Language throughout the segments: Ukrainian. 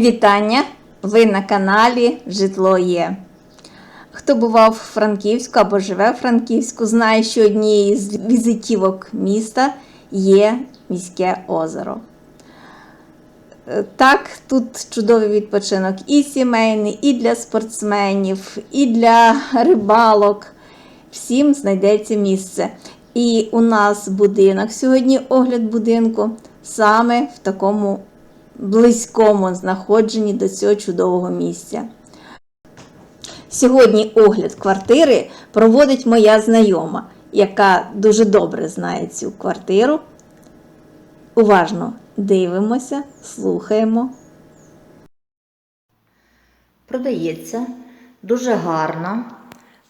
Вітання! Ви на каналі Житло є. Хто бував в Франківську або живе в Франківську, знає, що однією з візитівок міста є міське озеро. Е, Так, тут чудовий відпочинок і сімейний, і для спортсменів, і для рибалок. Всім знайдеться місце. І у нас будинок. Сьогодні огляд будинку саме в такому близькому знаходженні до цього чудового місця. Сьогодні огляд квартири проводить моя знайома, яка дуже добре знає цю квартиру. Уважно дивимося, слухаємо. Продається дуже гарна,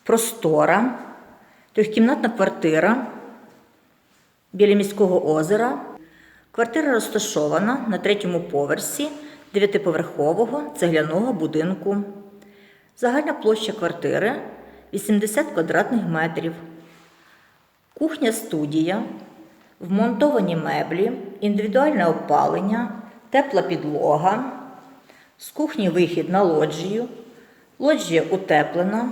простора, трьохкімнатна квартира біля міського озера. Квартира розташована на третьому поверсі дев'ятиповерхового цегляного будинку. Загальна площа квартири 80 квадратних метрів. Кухня студія, вмонтовані меблі, індивідуальне опалення, тепла підлога. З кухні вихід на лоджію. Лоджія утеплена.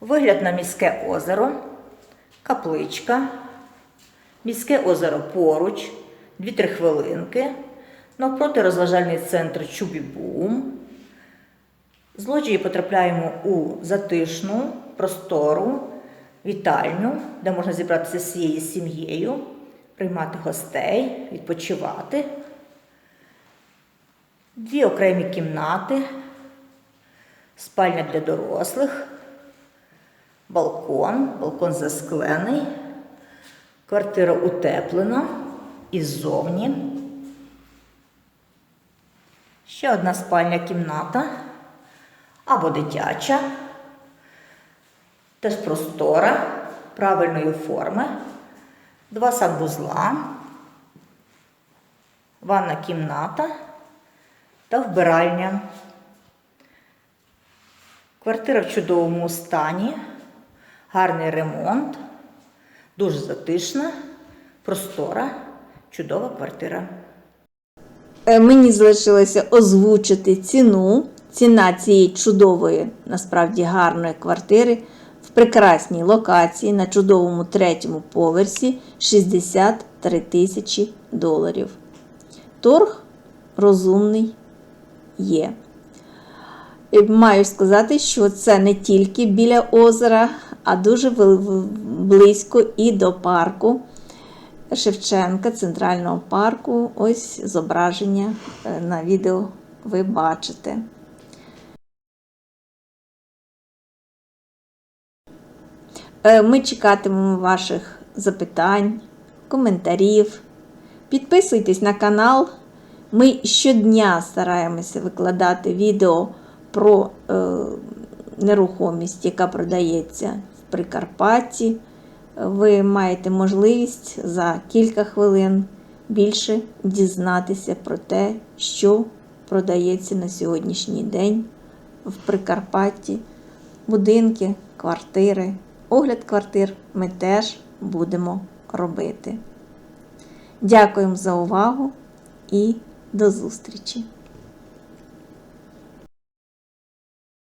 Вигляд на міське озеро, капличка. Міське озеро поруч, 2-3 хвилинки. Навпроти розважальний центр Чубі-Бум. З лоджії потрапляємо у затишну простору, вітальню, де можна зібратися з всією сім'єю, приймати гостей, відпочивати. Дві окремі кімнати, спальня для дорослих, балкон, балкон засклений, квартира утеплена іззовні. Ще одна спальня кімната. Або дитяча, теж простора, правильної форми, два санвузла, ванна кімната та вбиральня. Квартира в чудовому стані, гарний ремонт, дуже затишна, простора, чудова квартира. Е, Мені залишилося озвучити ціну. Ціна цієї чудової, насправді гарної квартири в прекрасній локації на чудовому третьому поверсі 63 тисячі доларів. Торг розумний є. І Маю сказати, що це не тільки біля озера, а дуже близько і до парку. Шевченка, центрального парку. Ось зображення е, на відео ви бачите. Е, Ми чекатимемо ваших запитань, коментарів. Підписуйтесь на канал. Ми щодня стараємося викладати відео про е, нерухомість, яка продається в Прикарпатті ви маєте можливість за кілька хвилин більше дізнатися про те, що продається на сьогоднішній день в Прикарпатті. Будинки, квартири, огляд квартир ми теж будемо робити. Дякуємо за увагу і до зустрічі!